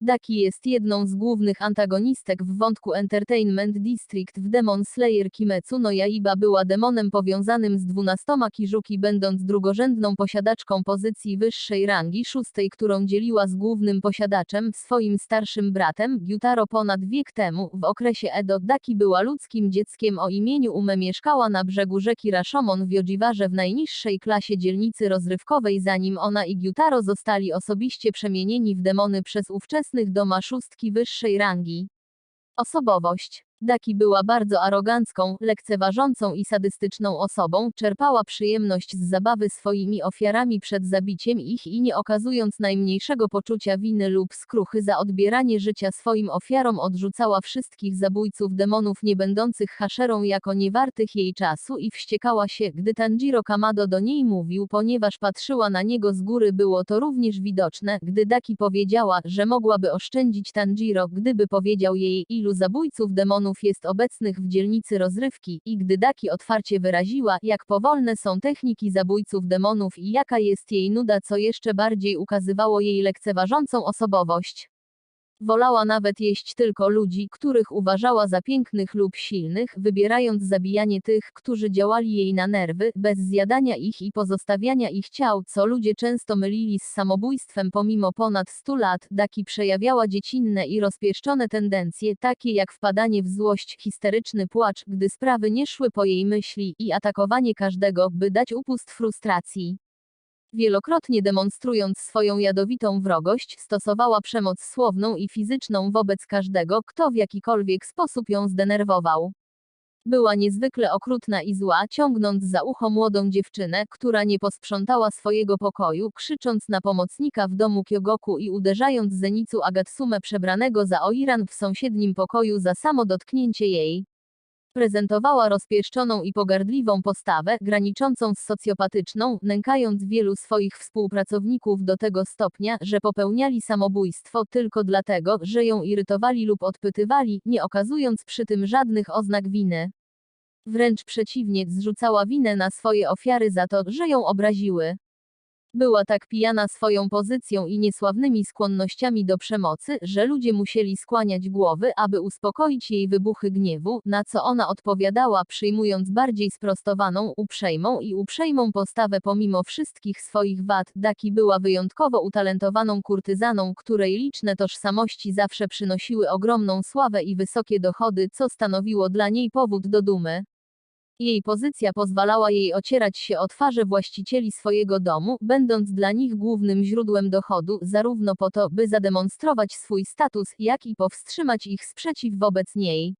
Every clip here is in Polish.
Daki jest jedną z głównych antagonistek w wątku Entertainment District w Demon Slayer Kimetsu no Yaiba była demonem powiązanym z dwunastoma Kijuki będąc drugorzędną posiadaczką pozycji wyższej rangi szóstej którą dzieliła z głównym posiadaczem, swoim starszym bratem, Gyutaro ponad wiek temu, w okresie Edo Daki była ludzkim dzieckiem o imieniu Ume mieszkała na brzegu rzeki Rashomon w Jodziwarze w najniższej klasie dzielnicy rozrywkowej. Zanim ona i Gyutaro zostali osobiście przemienieni w demony przez doma szóstki wyższej rangi. Osobowość. Daki była bardzo arogancką, lekceważącą i sadystyczną osobą, czerpała przyjemność z zabawy swoimi ofiarami przed zabiciem ich i nie okazując najmniejszego poczucia winy lub skruchy za odbieranie życia swoim ofiarom odrzucała wszystkich zabójców demonów nie będących haszerą jako niewartych jej czasu i wściekała się, gdy Tanjiro Kamado do niej mówił, ponieważ patrzyła na niego z góry było to również widoczne, gdy Daki powiedziała, że mogłaby oszczędzić Tanjiro, gdyby powiedział jej, ilu zabójców demonów jest obecnych w dzielnicy rozrywki i gdy Daki otwarcie wyraziła, jak powolne są techniki zabójców demonów i jaka jest jej nuda co jeszcze bardziej ukazywało jej lekceważącą osobowość. Wolała nawet jeść tylko ludzi, których uważała za pięknych lub silnych, wybierając zabijanie tych, którzy działali jej na nerwy, bez zjadania ich i pozostawiania ich ciał, co ludzie często mylili z samobójstwem pomimo ponad 100 lat. Daki przejawiała dziecinne i rozpieszczone tendencje, takie jak wpadanie w złość, histeryczny płacz, gdy sprawy nie szły po jej myśli, i atakowanie każdego, by dać upust frustracji. Wielokrotnie demonstrując swoją jadowitą wrogość, stosowała przemoc słowną i fizyczną wobec każdego, kto w jakikolwiek sposób ją zdenerwował. Była niezwykle okrutna i zła, ciągnąc za ucho młodą dziewczynę, która nie posprzątała swojego pokoju, krzycząc na pomocnika w domu Kyogoku i uderzając Zenicu Agatsume przebranego za Oiran w sąsiednim pokoju za samo dotknięcie jej. Prezentowała rozpieszczoną i pogardliwą postawę, graniczącą z socjopatyczną, nękając wielu swoich współpracowników do tego stopnia, że popełniali samobójstwo tylko dlatego, że ją irytowali lub odpytywali, nie okazując przy tym żadnych oznak winy. Wręcz przeciwnie, zrzucała winę na swoje ofiary za to, że ją obraziły. Była tak pijana swoją pozycją i niesławnymi skłonnościami do przemocy, że ludzie musieli skłaniać głowy, aby uspokoić jej wybuchy gniewu, na co ona odpowiadała przyjmując bardziej sprostowaną, uprzejmą i uprzejmą postawę pomimo wszystkich swoich wad. Daki była wyjątkowo utalentowaną kurtyzaną, której liczne tożsamości zawsze przynosiły ogromną sławę i wysokie dochody, co stanowiło dla niej powód do dumy. Jej pozycja pozwalała jej ocierać się o twarze właścicieli swojego domu, będąc dla nich głównym źródłem dochodu, zarówno po to, by zademonstrować swój status, jak i powstrzymać ich sprzeciw wobec niej.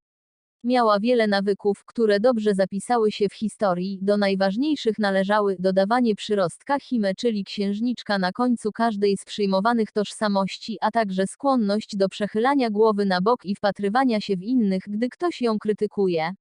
Miała wiele nawyków, które dobrze zapisały się w historii, do najważniejszych należały dodawanie przyrostka hime, czyli księżniczka na końcu każdej z przyjmowanych tożsamości, a także skłonność do przechylania głowy na bok i wpatrywania się w innych, gdy ktoś ją krytykuje.